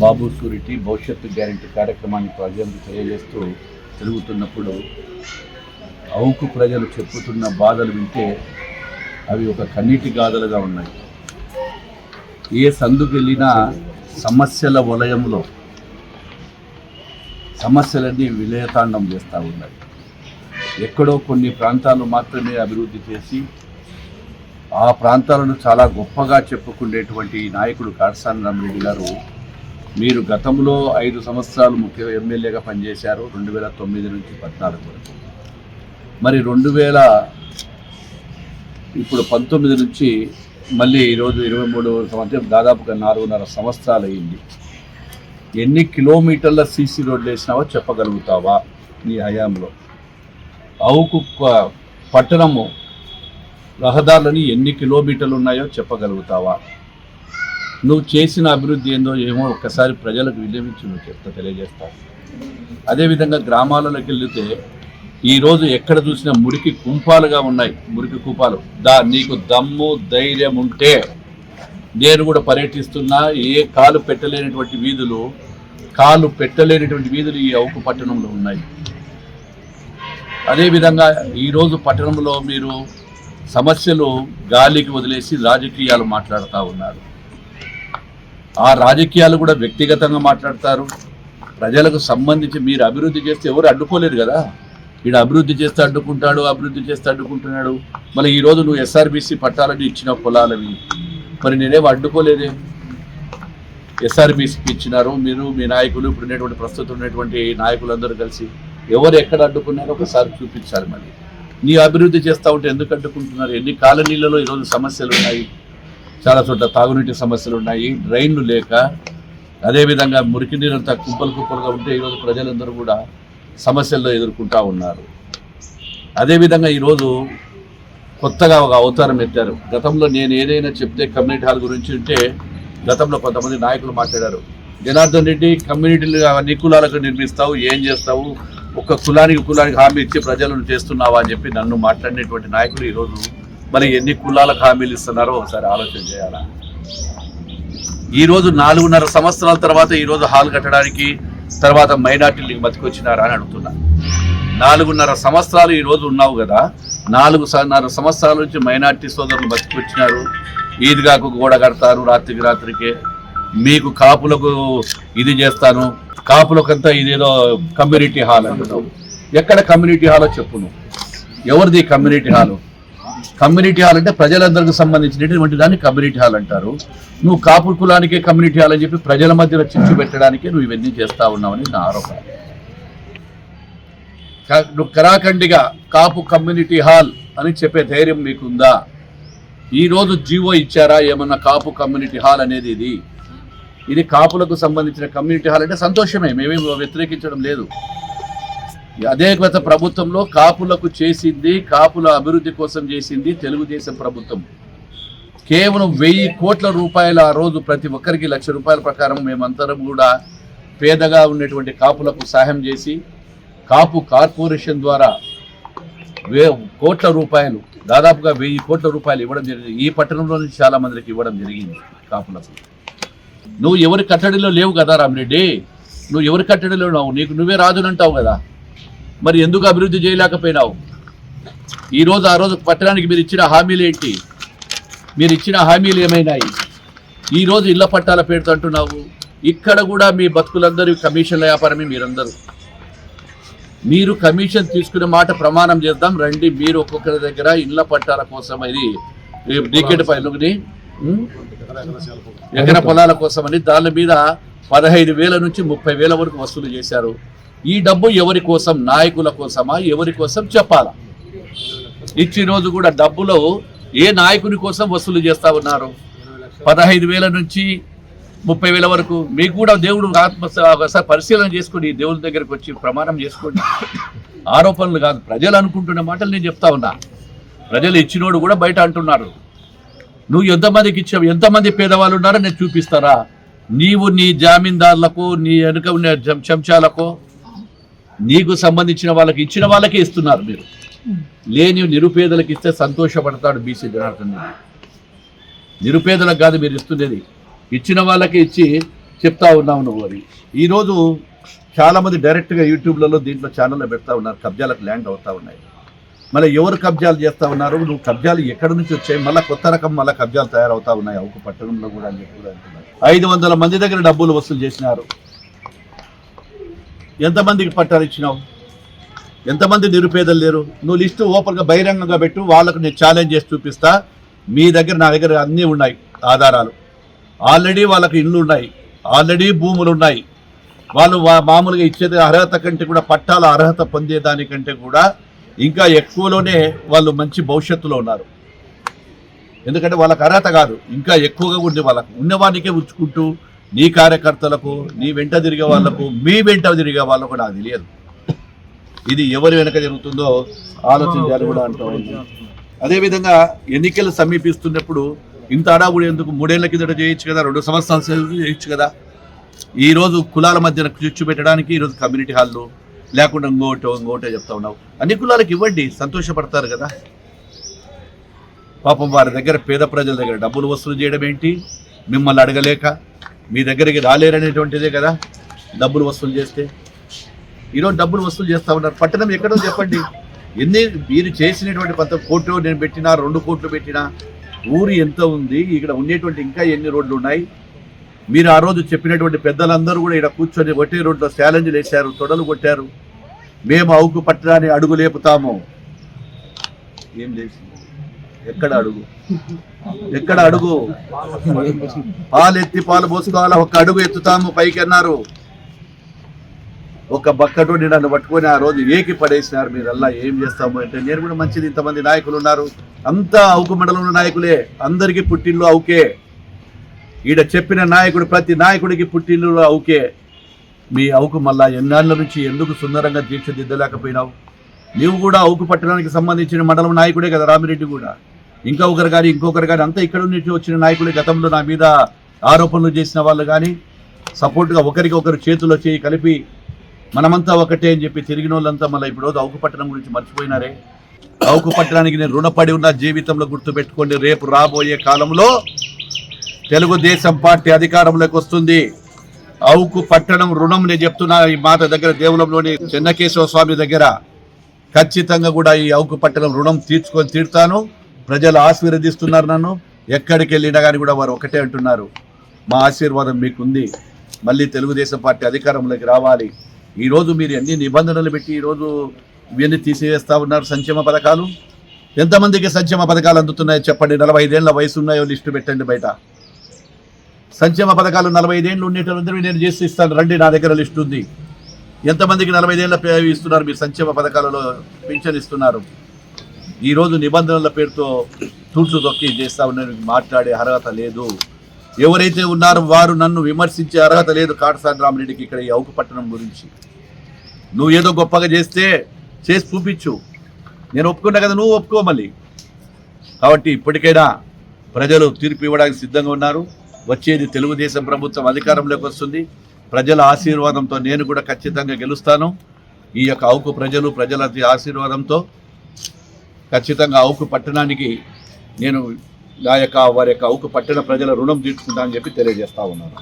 బాబు surety భవిష్యత్తు guarantee కార్యక్రమాన్ని ప్రజలకు తెలియజేస్తూ తిరుగుతున్నప్పుడు అవుకు ప్రజలు చెప్పుతున్న బాధలు వింటే అవి ఒక కన్నీటి గాథలుగా ఉన్నాయి. ఏ సందుకు వెళ్ళినా సమస్యల వలయంలో సమస్యలన్నీ విలయతాండం చేస్తూ ఉన్నాయి ఎక్కడో కొన్ని ప్రాంతాలు మాత్రమే అభివృద్ధి చేసి ఆ ప్రాంతాలను చాలా గొప్పగా చెప్పుకునేటువంటి నాయకుడు కాడసాని రామరెడ్డి గారు మీరు గతంలో ఐదు సంవత్సరాలు ముఖ్య ఎమ్మెల్యేగా పనిచేశారు రెండు వేల తొమ్మిది నుంచి పద్నాలుగు వరకు. మరి రెండు వేల ఇప్పుడు పంతొమ్మిది నుంచి మళ్ళీ ఈరోజు ఇరవై మూడు సంవత్సరం దాదాపుగా నాలుగున్నర సంవత్సరాలు అయింది ఎన్ని కిలోమీటర్ల సీసీ రోడ్లు వేసినావో చెప్పగలుగుతావా నీ హయాంలో? అవుకు పట్టణము రహదారులని ఎన్ని కిలోమీటర్లు ఉన్నాయో చెప్పగలుగుతావా? నువ్వు చేసిన అభివృద్ధి ఏందో ఏమో ఒక్కసారి ప్రజలకు విన్నవించి నువ్వు చెప్తా తెలియజేస్తావు అదేవిధంగా గ్రామాలలోకి వెళ్తే ఈరోజు ఎక్కడ చూసినా మురికి కుంపాలుగా ఉన్నాయి. మురికి కూపాలు. దా నీకు దమ్ము ధైర్యం ఉంటే నేను కూడా పర్యటిస్తున్నా. ఏ కాలు పెట్టలేనటువంటి వీధులు కాలు పెట్టలేనటువంటి వీధులు ఈ అవుకు పట్టణంలో ఉన్నాయి. అదేవిధంగా ఈరోజు పట్టణంలో మీరు సమస్యలు గాలికి వదిలేసి రాజకీయాలు మాట్లాడుతూ ఉన్నారు. ఆ రాజకీయాలు కూడా వ్యక్తిగతంగా మాట్లాడతారు. ప్రజలకు సంబంధించి మీరు అభివృద్ధి చేస్తే ఎవరు అడ్డుకోలేరు కదా. వీడు అభివృద్ధి చేస్తే అడ్డుకుంటాడు అభివృద్ధి చేస్తే అడ్డుకుంటున్నాడు. మళ్ళీ ఈరోజు నువ్వు ఎస్ఆర్బీసీ పట్టాలని ఇచ్చిన పొలాలవి. మరి నేనేం అడ్డుకోలేదే? ఎస్ఆర్బీసీకి ఇచ్చినారు మీరు మీ నాయకులు ఇప్పుడు ఉన్నటువంటి ప్రస్తుతం ఉన్నటువంటి నాయకులందరూ కలిసి ఎవరు ఎక్కడ అడ్డుకున్నారో ఒకసారి చూపించాలి మళ్ళీ. నీ అభివృద్ధి చేస్తూ ఉంటే ఎందుకు అడ్డుకుంటున్నారు? ఎన్ని కాలనీలలో ఈరోజు సమస్యలు ఉన్నాయి? చాలా చోట్ల తాగునీటి సమస్యలు ఉన్నాయి డ్రైన్లు లేక అదేవిధంగా మురికి నీరంతా కుప్పలు కుప్పలుగా ఉంటే ఈరోజు ప్రజలందరూ కూడా సమస్యల్లో ఎదుర్కొంటూ ఉన్నారు. అదేవిధంగా ఈరోజు కొత్తగా ఒక అవతారం ఎత్తారు. గతంలో నేను ఏదైనా చెప్తే కమ్యూనిటీ హాల్ గురించి ఉంటే గతంలో కొంతమంది నాయకులు మాట్లాడారు. జనార్దన్ రెడ్డి కమ్యూనిటీలు అన్ని కులాలకు నిర్మిస్తావు ఏం చేస్తావు? ఒక కులానికి కులానికి హామీ ఇచ్చి ప్రజలను చేస్తున్నావా అని చెప్పి నన్ను మాట్లాడినటువంటి నాయకులు ఈరోజు మరి ఎన్ని కులాలకు హామీలు ఇస్తున్నారో ఒకసారి ఆలోచన చేయాలా? ఈరోజు నాలుగున్నర సంవత్సరాల తర్వాత ఈరోజు హాల్ కట్టడానికి తర్వాత మైనార్టీలకు బతికొచ్చినారా అని అడుగుతున్నా. నాలుగున్నర సంవత్సరాలు ఈ రోజు ఉన్నావు కదా నాలుగున్నర సంవత్సరాల నుంచి మైనార్టీ సోదరులు బతికొచ్చినారు. ఈద్గాకు గోడ కడతారు రాత్రికి రాత్రికే. మీకు కాపులకు ఇది చేస్తాను. కాపులకంతా ఇదేదో కమ్యూనిటీ హాల్ అంటున్నావు. ఎక్కడ కమ్యూనిటీ హాలో చెప్పు నువ్వు. ఎవరిది కమ్యూనిటీ హాలు? కమ్యూనిటీ హాల్ అంటే ప్రజలందరికీ సంబంధించినటువంటి దాన్ని కమ్యూనిటీ హాల్ అంటారు. నువ్వు కాపు కులానికే కమ్యూనిటీ హాల్ అని చెప్పి ప్రజల మధ్యలో చిచ్చు పెట్టడానికే నువ్వు ఇవన్నీ చేస్తా ఉన్నావని నా ఆరోపణ. నువ్వు కరాఖండిగా కాపు కమ్యూనిటీ హాల్ అని చెప్పే ధైర్యం మీకుందా ఈ రోజు జీవో ఇచ్చారా? ఏమన్నా కాపు కమ్యూనిటీ హాల్ అనేది ఇది? ఇది కాపులకు సంబంధించిన కమ్యూనిటీ హాల్ అంటే సంతోషమే. మేమేమి వ్యతిరేకించడం లేదు. అదే గత ప్రభుత్వంలో కాపులకు చేసింది కాపుల అభివృద్ధి కోసం చేసింది తెలుగుదేశం ప్రభుత్వం. కేవలం వెయ్యి కోట్ల రూపాయల ఆ రోజు ప్రతి ఒక్కరికి లక్ష రూపాయల ప్రకారం మేమందరం కూడా పేదగా ఉన్నటువంటి కాపులకు సహాయం చేసి కాపు కార్పొరేషన్ ద్వారా వే కోట్ల రూపాయలు దాదాపుగా వెయ్యి కోట్ల రూపాయలు ఇవ్వడం జరిగింది. ఈ పట్టణంలో నుంచి చాలా మందికి ఇవ్వడం జరిగింది కాపులకు. నువ్వు ఎవరి కట్టడిలో లేవు కదా రామిరెడ్డి? నువ్వు ఎవరి కట్టడిలో ఉన్నావు? నీకు నువ్వే రాజునంటావు కదా? మరి ఎందుకు అభివృద్ధి చేయలేకపోయినావు? ఈ రోజు ఆ రోజు పట్టణానికి మీరు ఇచ్చిన హామీలు ఏంటి? మీరు ఇచ్చిన హామీలు ఏమైనాయి? ఈ రోజు ఇళ్ళ పట్టాల పేరుతో అంటున్నావు. ఇక్కడ కూడా మీ బతుకులందరూ కమిషన్ల వ్యాపారమే మీరందరూ. మీరు కమిషన్ తీసుకునే మాట ప్రమాణం చేద్దాం రండి మీరు ఒక్కొక్కరి దగ్గర ఇళ్ళ పట్టాల కోసం ఇది? డికెట్ పైలుని ఎకర పొలాల కోసం అని దాని మీద పదహైదు వేల నుంచి ముప్పై వేల వరకు వసూలు చేశారు. ఈ డబ్బు ఎవరి కోసం? నాయకుల కోసమా? ఎవరి కోసం? చెప్పాలా? ఇచ్చి రోజు కూడా డబ్బులు ఏ నాయకుని కోసం వసూలు చేస్తా ఉన్నారు? పదహైదు వేల నుంచి ముప్పై వేల వరకు. మీకు కూడా దేవుడు ఆత్మ ఒకసారి పరిశీలన చేసుకోండి దేవుడి దగ్గరికి వచ్చి ప్రమాణం చేసుకోండి. ఆరోపణలు కాదు. ప్రజలు అనుకుంటున్న మాటలు నేను చెప్తా ఉన్నా. ప్రజలు ఇచ్చినోడు కూడా బయట అంటున్నారు. నువ్వు ఎంతమందికి ఇచ్చావు? ఎంతమంది పేదవాళ్ళు ఉన్నారో నేను చూపిస్తారా? నీవు నీ జామీందారులకు నీ వెనుక ఉన్న చెం- చెంచాలకు నీకు సంబంధించిన వాళ్ళకి ఇచ్చిన వాళ్ళకే ఇస్తున్నారు మీరు. లేని నిరుపేదలకు ఇస్తే సంతోషపడతాడు బీసీ జనార్దన్ నిరుపేదలకు కాదు మీరు ఇస్తున్నది. ఇచ్చిన వాళ్ళకి ఇచ్చి చెప్తా ఉన్నావు నువ్వు అది ఈరోజు చాలామంది డైరెక్ట్గా యూట్యూబ్లలో దీంట్లో ఛానల్లో పెడతా ఉన్నారు. కబ్జాలకు ల్యాండ్ అవుతా ఉన్నాయి. మళ్ళీ ఎవరు కబ్జాలు చేస్తా ఉన్నారు? నువ్వు కబ్జాలు ఎక్కడి నుంచి వచ్చాయి? మళ్ళీ కొత్త రకం మళ్ళీ కబ్జాలు తయారవుతా ఉన్నాయి. ఒక పట్టణంలో కూడా అని చెప్పి కూడా అంటున్నారు. ఐదు వందల మంది దగ్గర డబ్బులు వసూలు చేసినారు. ఎంతమందికి పట్టాలు ఇచ్చినావు? ఎంతమంది నిరుపేదలు లేరు? నువ్వు లిస్టు ఓపెన్గా బహిరంగంగా పెట్టు వాళ్ళకు నేను ఛాలెంజ్ చేసి చూపిస్తా. మీ దగ్గర నా దగ్గర అన్నీ ఉన్నాయి ఆధారాలు. ఆల్రెడీ వాళ్ళకి ఇళ్ళు ఉన్నాయి. ఆల్రెడీ భూములు ఉన్నాయి. వాళ్ళు మామూలుగా ఇచ్చేది అర్హత కంటే కూడా పట్టాల అర్హత పొందేదానికంటే కూడా ఇంకా ఎక్కువలోనే వాళ్ళు మంచి భవిష్యత్తులో ఉన్నారు. ఎందుకంటే వాళ్ళకి అర్హత కాదు. ఇంకా ఎక్కువగా ఉంది వాళ్ళకు. ఉన్నవానికే ఉంచుకుంటూ నీ కార్యకర్తలకు నీ వెంట తిరిగే వాళ్ళకు మీ వెంట తిరిగే వాళ్ళకు నాకు తెలియదు. ఇది ఎవరి వెనక జరుగుతుందో ఆలోచించాలి కూడా అంటూ అదేవిధంగా ఎన్నికలు సమీపిస్తున్నప్పుడు ఇంత అడావుడు ఎందుకు? మూడేళ్ళ కిందట చేయొచ్చు కదా? రెండు సంవత్సరాలు చేయొచ్చు కదా? ఈరోజు కులాల మధ్యన చిచ్చు పెట్టడానికి ఈరోజు కమ్యూనిటీ హాల్లో లేకుండా ఇంకోటో ఇంకోటో చెప్తా ఉన్నావు. అన్ని కులాలకు ఇవ్వండి సంతోషపడతారు కదా. పాపం వారి దగ్గర పేద ప్రజల దగ్గర డబ్బులు వసూలు చేయడం ఏంటి? మిమ్మల్ని అడగలేక మీ దగ్గరికి రాలేరనేటువంటిదే కదా డబ్బులు వసూలు చేస్తే. ఈరోజు డబ్బులు వసూలు చేస్తా ఉన్నారు. పట్టణం ఎక్కడో చెప్పండి. ఎన్ని మీరు చేసినటువంటి కొంత కోట్లు నేను పెట్టినా రెండు కోట్లు పెట్టినా ఊరు ఎంత ఉంది ఇక్కడ ఉండేటువంటి ఇంకా ఎన్ని రోడ్లు ఉన్నాయి? మీరు ఆ రోజు చెప్పినటువంటి పెద్దలందరూ కూడా ఇక్కడ కూర్చొని ఒకటే రోడ్లో ఛాలెంజ్లు వేశారు తొడలు కొట్టారు. మేము అవుకు పట్టడాన్ని అడుగు లేపుతాము ఏం చేసింది ఎక్కడ అడుగు? ఎక్కడ అడుగు? పాలు ఎత్తి పాలు పోసుకోవాలా? ఒక అడుగు ఎత్తుతాము పైకి అన్నారు ఒక బక్కటోని నన్ను పట్టుకొని ఆ రోజు ఏకి పడేసినారు మీరల్లా. ఏం చేస్తాము అంటే నేను కూడా మంచిది ఇంతమంది నాయకులు ఉన్నారు. అంతా అవుకు మండలంలో నాయకులే. అందరికీ పుట్టిల్లు అవుకే. ఈడ చెప్పిన నాయకుడు ప్రతి నాయకుడికి పుట్టిల్లు అవుకే. మీ అవుకు మళ్ళా ఎన్నాళ్ళ నుంచి ఎందుకు సుందరంగా తీర్చిదిద్దలేకపోయినావు? నీవు కూడా అవుకు పట్టణానికి సంబంధించిన మండలం నాయకుడే కదా రామిరెడ్డి కూడా. ఇంకొకరు కానీ ఇంకొకరు కానీ అంతా ఇక్కడ నుంచి వచ్చిన నాయకులు గతంలో నా మీద ఆరోపణలు చేసిన వాళ్ళు కానీ సపోర్ట్గా ఒకరికి ఒకరు చేతులు చేయి కలిపి మనమంతా ఒకటే అని చెప్పి తిరిగిన వాళ్ళంతా మళ్ళీ ఇప్పుడు రోజు పట్టణం గురించి మర్చిపోయినారే. అవుకు పట్టణానికి నేను రుణపడి ఉన్న జీవితంలో గుర్తుపెట్టుకోండి రేపు రాబోయే కాలంలో తెలుగుదేశం పార్టీ అధికారంలోకి వస్తుంది. అవుకు పట్టణం రుణం నేను చెప్తున్నా ఈ మాత దగ్గర దేవులంలోని చెన్నకేశవ స్వామి దగ్గర. ఖచ్చితంగా కూడా ఈ అవుకు పట్టణం రుణం తీర్చుకొని తీరుతాను. ప్రజలు ఆశీర్వదిస్తున్నారు నన్ను. ఎక్కడికి వెళ్ళినా కానీ కూడా వారు ఒకటే అంటున్నారు. మా ఆశీర్వాదం మీకుంది. మళ్ళీ తెలుగుదేశం పార్టీ అధికారంలోకి రావాలి. ఈరోజు మీరు ఎన్ని నిబంధనలు పెట్టి ఈరోజు ఇవన్నీ తీసివేస్తూ ఉన్నారు సంక్షేమ పథకాలు? ఎంతమందికి సంక్షేమ పథకాలు అందుతున్నాయో చెప్పండి. నలభై ఐదేళ్ళ వయసు ఉన్నాయో లిస్టు పెట్టండి బయట. సంక్షేమ పథకాలు నలభై ఐదేళ్ళు ఉండేటందరూ నేను చేసి ఇస్తాను. రండి నా దగ్గర లిస్ట్ ఉంది. ఎంతమందికి నలభై ఐదేళ్ళ ఇస్తున్నారు మీరు? సంక్షేమ పథకాలలో పింఛన్ ఇస్తున్నారు. ఈరోజు నిబంధనల పేరుతో తూర్చు తొక్కి చేస్తా ఉన్న మాట్లాడే అర్హత లేదు. ఎవరైతే ఉన్నారో వారు నన్ను విమర్శించే అర్హత లేదు కాటసాని రామరెడ్డికి ఇక్కడ ఈ అవుకు పట్టణం గురించి. నువ్వు ఏదో గొప్పగా చేస్తే చేసి చూపించు. నేను ఒప్పుకున్నా కదా నువ్వు ఒప్పుకో మళ్ళీ. కాబట్టి ఇప్పటికైనా ప్రజలు తీర్పు ఇవ్వడానికి సిద్ధంగా ఉన్నారు. వచ్చేది తెలుగుదేశం ప్రభుత్వం అధికారంలోకి వస్తుంది. ప్రజల ఆశీర్వాదంతో నేను కూడా ఖచ్చితంగా గెలుస్తాను. ఈ యొక్క అవుకు ప్రజలు ప్రజల ఆశీర్వాదంతో ఖచ్చితంగా అవుకు పట్టణానికి నేను నా యొక్క వారి యొక్క అవుకు పట్టణ ప్రజల రుణం తీర్చుకుంటానని చెప్పి తెలియజేస్తా ఉన్నాను.